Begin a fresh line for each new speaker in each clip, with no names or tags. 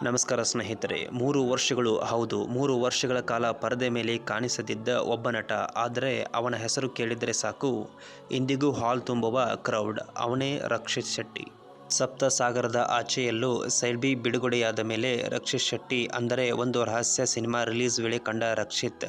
ನಮಸ್ಕಾರ ಸ್ನೇಹಿತರೆ, ಮೂರು ವರ್ಷಗಳು ಹೌದು, ಮೂರು ವರ್ಷಗಳ ಕಾಲ ಪರದೆ ಮೇಲೆ ಕಾಣಿಸದಿದ್ದ ಒಬ್ಬ ನಟ. ಆದರೆ ಅವನ ಹೆಸರು ಕೇಳಿದರೆ ಸಾಕು, ಇಂದಿಗೂ ಹಾಲ್ ತುಂಬುವ ಕ್ರೌಡ್, ಅವನೇ ರಕ್ಷಿತ್ ಶೆಟ್ಟಿ. ಸಪ್ತ ಸಾಗರದ ಆಚೆಯಲ್ಲೂ ಸೆಲ್ಬಿ ಬಿಡುಗಡೆಯಾದ ಮೇಲೆ ರಕ್ಷಿತ್ ಶೆಟ್ಟಿ ಅಂದರೆ ಒಂದು ರಹಸ್ಯ ಸಿನಿಮಾ ರಿಲೀಸ್ ವೇಳೆ ಕಂಡ ರಕ್ಷಿತ್.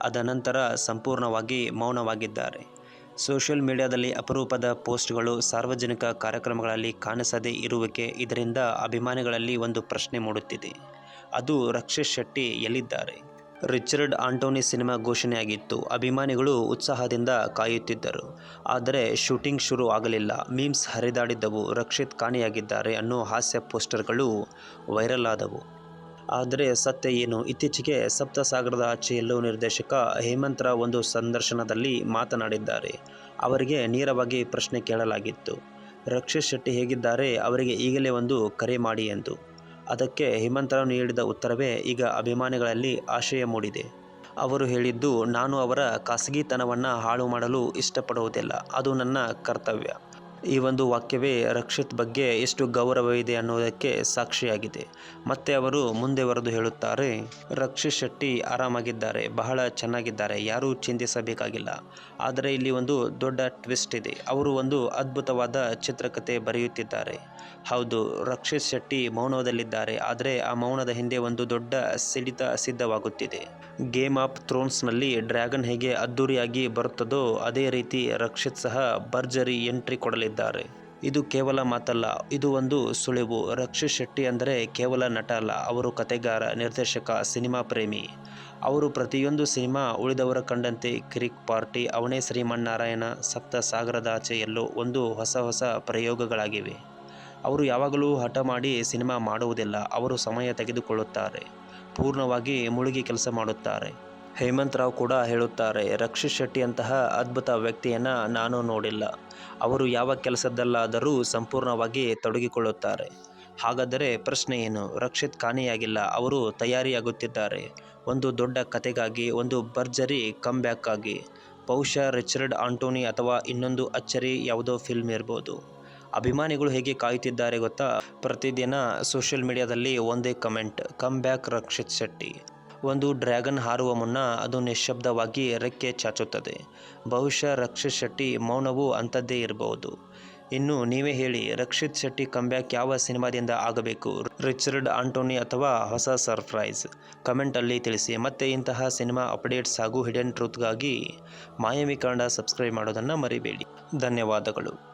ಅದ ನಂತರ ಸಂಪೂರ್ಣವಾಗಿ ಮೌನವಾಗಿದ್ದಾರೆ. ಸೋಷಿಯಲ್ ಮೀಡಿಯಾದಲ್ಲಿ ಅಪರೂಪದ ಪೋಸ್ಟ್ಗಳು ಸಾರ್ವಜನಿಕ ಕಾರ್ಯಕ್ರಮಗಳಲ್ಲಿ ಕಾಣಿಸದೇ ಇರುವಿಕೆ, ಇದರಿಂದ ಅಭಿಮಾನಿಗಳಲ್ಲಿ ಒಂದು ಪ್ರಶ್ನೆ ಮೂಡುತ್ತಿದೆ. ಅದು ರಕ್ಷಿತ್ ಶೆಟ್ಟಿ ಎಲ್ಲಿದ್ದಾರೆ? ರಿಚರ್ಡ್ ಆಂಟೋನಿ ಸಿನಿಮಾ ಘೋಷಣೆಯಾಗಿತ್ತು. ಅಭಿಮಾನಿಗಳು ಉತ್ಸಾಹದಿಂದ ಕಾಯುತ್ತಿದ್ದರು. ಆದರೆ ಶೂಟಿಂಗ್ ಶುರು ಆಗಲಿಲ್ಲ. ಮೀಮ್ಸ್ ಹರಿದಾಡಿದ್ದವು. ರಕ್ಷಿತ್ ಕಾಣೆಯಾಗಿದ್ದಾರೆ ಅನ್ನೋ ಹಾಸ್ಯ ಪೋಸ್ಟರ್ಗಳು ವೈರಲ್ ಆದವು. ಆದರೆ ಸತ್ಯ ಏನು? ಇತ್ತೀಚೆಗೆ ಸಪ್ತಸಾಗರದ ಆಚೆಯಲ್ಲೂ ನಿರ್ದೇಶಕ ಹೇಮಂತ್ರ ಒಂದು ಸಂದರ್ಶನದಲ್ಲಿ ಮಾತನಾಡಿದ್ದಾರೆ. ಅವರಿಗೆ ನೇರವಾಗಿ ಪ್ರಶ್ನೆ ಕೇಳಲಾಗಿತ್ತು. ರಕ್ಷಿತ್ ಶೆಟ್ಟಿ ಹೇಗಿದ್ದಾರೆ? ಅವರಿಗೆ ಈಗಲೇ ಒಂದು ಕರೆ ಮಾಡಿ ಎಂದು. ಅದಕ್ಕೆ ಹೇಮಂತ್ರ ನೀಡಿದ ಉತ್ತರವೇ ಈಗ ಅಭಿಮಾನಿಗಳಲ್ಲಿ ಆಶಯ ಮೂಡಿದೆ. ಅವರು ಹೇಳಿದ್ದು, ನಾನು ಅವರ ಖಾಸಗಿತನವನ್ನು ಹಾಳು ಮಾಡಲು ಇಷ್ಟಪಡುವುದಿಲ್ಲ. ಅದು ನನ್ನ ಕರ್ತವ್ಯ. ಈ ಒಂದು ವಾಕ್ಯವೇ ರಕ್ಷಿತ್ ಬಗ್ಗೆ ಎಷ್ಟು ಗೌರವವಿದೆ ಅನ್ನೋದಕ್ಕೆ ಸಾಕ್ಷಿಯಾಗಿದೆ. ಮತ್ತೆ ಅವರು ಮುಂದೆ ಬರೆದು ಹೇಳುತ್ತಾರೆ, ರಕ್ಷಿತ್ ಶೆಟ್ಟಿ ಆರಾಮಾಗಿದ್ದಾರೆ, ಬಹಳ ಚೆನ್ನಾಗಿದ್ದಾರೆ, ಯಾರೂ ಚಿಂತಿಸಬೇಕಾಗಿಲ್ಲ. ಆದರೆ ಇಲ್ಲಿ ಒಂದು ದೊಡ್ಡ ಟ್ವಿಸ್ಟ್ ಇದೆ. ಅವರು ಒಂದು ಅದ್ಭುತವಾದ ಚಿತ್ರಕಥೆ ಬರೆಯುತ್ತಿದ್ದಾರೆ. ಹೌದು, ರಕ್ಷಿತ್ ಶೆಟ್ಟಿ ಮೌನದಲ್ಲಿದ್ದಾರೆ, ಆದರೆ ಆ ಮೌನದ ಹಿಂದೆ ಒಂದು ದೊಡ್ಡ ಸಿಡಿತ ಸಿದ್ಧವಾಗುತ್ತಿದೆ. ಗೇಮ್ ಆಫ್ ಥ್ರೋನ್ಸ್ನಲ್ಲಿ ಡ್ರ್ಯಾಗನ್ ಹೇಗೆ ಅದ್ದೂರಿಯಾಗಿ ಬರುತ್ತದೋ ಅದೇ ರೀತಿ ರಕ್ಷಿತ್ ಸಹ ಭರ್ಜರಿ ಎಂಟ್ರಿ ಕೊಡಲಿದ್ದಾರೆ. ಇದು ಕೇವಲ ಮಾತಲ್ಲ, ಇದು ಒಂದು ಸುಳಿವು. ರಕ್ಷಿತ್ ಶೆಟ್ಟಿ ಅಂದರೆ ಕೇವಲ ನಟ ಅಲ್ಲ, ಅವರು ಕತೆಗಾರ ನಿರ್ದೇಶಕ, ಸಿನಿಮಾ ಪ್ರೇಮಿ. ಅವರು ಪ್ರತಿಯೊಂದು ಸಿನಿಮಾ ಉಳಿದವರ ಕಂಡಂತೆ ಕ್ರಿಕ್ ಪಾರ್ಟಿ, ಅವನೇ ಶ್ರೀಮನ್ನಾರಾಯಣ ಸಪ್ತ ಸಾಗರದ ಆಚೆಯಲ್ಲೂ ಒಂದು ಹೊಸ ಹೊಸ ಪ್ರಯೋಗಗಳಾಗಿವೆ. ಅವರು ಯಾವಾಗಲೂ ಹಠ ಮಾಡಿ ಸಿನಿಮಾ ಮಾಡುವುದಿಲ್ಲ, ಅವರು ಸಮಯ ತೆಗೆದುಕೊಳ್ಳುತ್ತಾರೆ. ಪೂರ್ಣವಾಗಿ ಮುಳುಗಿ ಕೆಲಸ ಮಾಡುತ್ತಾರೆ. ಹೇಮಂತ್ ರಾವ್ ಕೂಡ ಹೇಳುತ್ತಾರೆ ರಕ್ಷಿತ್ ಶೆಟ್ಟಿ ಅಂತಹ ಅದ್ಭುತ ವ್ಯಕ್ತಿಯನ್ನು ನಾನು ನೋಡಿಲ್ಲ. ಅವರು ಯಾವ ಕೆಲಸದಲ್ಲಾದರೂ ಸಂಪೂರ್ಣವಾಗಿ ತೊಡಗಿಕೊಳ್ಳುತ್ತಾರೆ. ಹಾಗಾದರೆ ಪ್ರಶ್ನೆ ಏನು? ರಕ್ಷಿತ್ ಕಾಣೆಯಾಗಿಲ್ಲ, ಅವರು ತಯಾರಿಯಾಗುತ್ತಿದ್ದಾರೆ. ಒಂದು ದೊಡ್ಡ ಕತೆಗಾಗಿ, ಒಂದು ಭರ್ಜರಿ ಕಮ್ಬ್ಯಾಕ್ಗಾಗಿ ಬಹುಶಃ ರಿಚರ್ಡ್ ಆಂಟೋನಿ ಅಥವಾ ಇನ್ನೊಂದು ಅಚ್ಚರಿ ಯಾವುದೋ ಫಿಲ್ಮ್ ಇರ್ಬೋದು. ಅಭಿಮಾನಿಗಳು ಹೇಗೆ ಕಾಯುತ್ತಿದ್ದಾರೆ ಗೊತ್ತಾ? ಪ್ರತಿದಿನ ಸೋಷಿಯಲ್ ಮೀಡಿಯಾದಲ್ಲಿ ಒಂದೇ comment, come back Rakshit Shetty ಒಂದು ಡ್ರ್ಯಾಗನ್ ಹಾರುವ ಮುನ್ನ ಅದು ನಿಶ್ಶಬ್ದವಾಗಿ ರೆಕ್ಕೆ ಚಾಚುತ್ತದೆ. ಬಹುಶಃ ರಕ್ಷಿತ್ ಶೆಟ್ಟಿ ಮೌನವೂ ಅಂಥದ್ದೇ ಇರಬಹುದು. ಇನ್ನು ನೀವೇ ಹೇಳಿ, ರಕ್ಷಿತ್ ಶೆಟ್ಟಿ ಕಂಬ್ಯಾಕ್ ಯಾವ ಸಿನಿಮಾದಿಂದ ಆಗಬೇಕು? ರಿಚರ್ಡ್ ಆಂಟೋನಿ ಅಥವಾ ಹೊಸ ಸರ್ಪ್ರೈಸ್? ಕಮೆಂಟಲ್ಲಿ ತಿಳಿಸಿ. ಮತ್ತೆ ಇಂತಹ ಸಿನಿಮಾ ಅಪ್ಡೇಟ್ಸ್ ಹಾಗೂ ಹಿಡನ್ ಟ್ರೂತ್ಗಾಗಿ ಮಾಯಮಿ ಕನ್ನಡ ಸಬ್ಸ್ಕ್ರೈಬ್ ಮಾಡೋದನ್ನು ಮರಿಬೇಡಿ. ಧನ್ಯವಾದಗಳು.